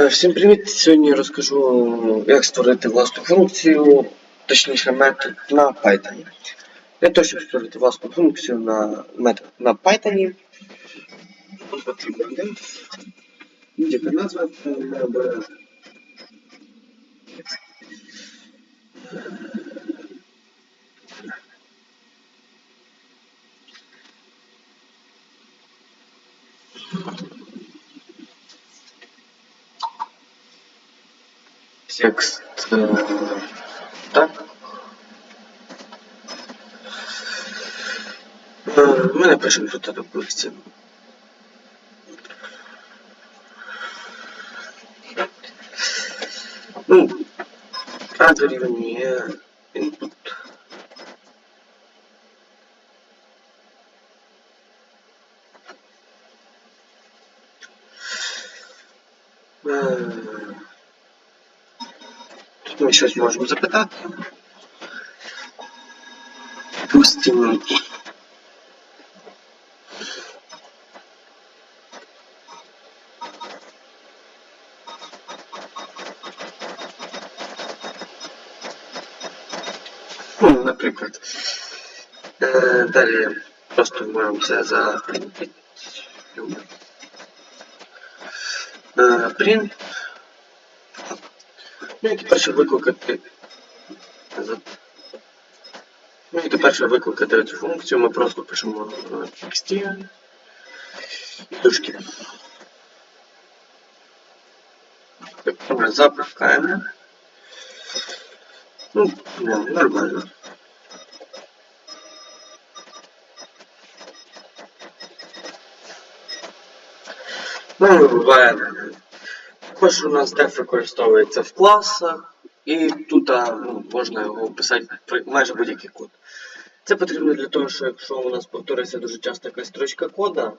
Е, Всім привіт! Сьогодні я розкажу, як створити власну функцію, точніше метод на Python. Для того, щоб створити власну функцію на метод на Python, нам потрібен будь-яка назва, це не обов'язково. Текст е, так. Ми напишемо тут таблиці. Ну, А дорівнює input. Тут ми щось можемо запитати. Допустимо. Ну, наприклад. Е, далі просто можемо це за print. Ну і тепер, щоб викликати. Ну і тепер, викликати цю функцію, ми просто пишемо е, txt і дужки. Тобто ми запускаємо. Ну, нормально. Ну, буває. Також у нас def використовується в класах, і тут ну, можна його вписати при- майже будь-який код. Це потрібно для того, що якщо у нас повторюється дуже часто якась строчка кода,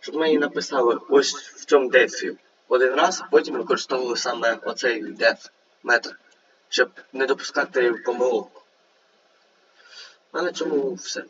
щоб ми її написали ось в цьому дефі один раз, а потім використовували саме оцей метод, щоб не допускати помилок. А на цьому все.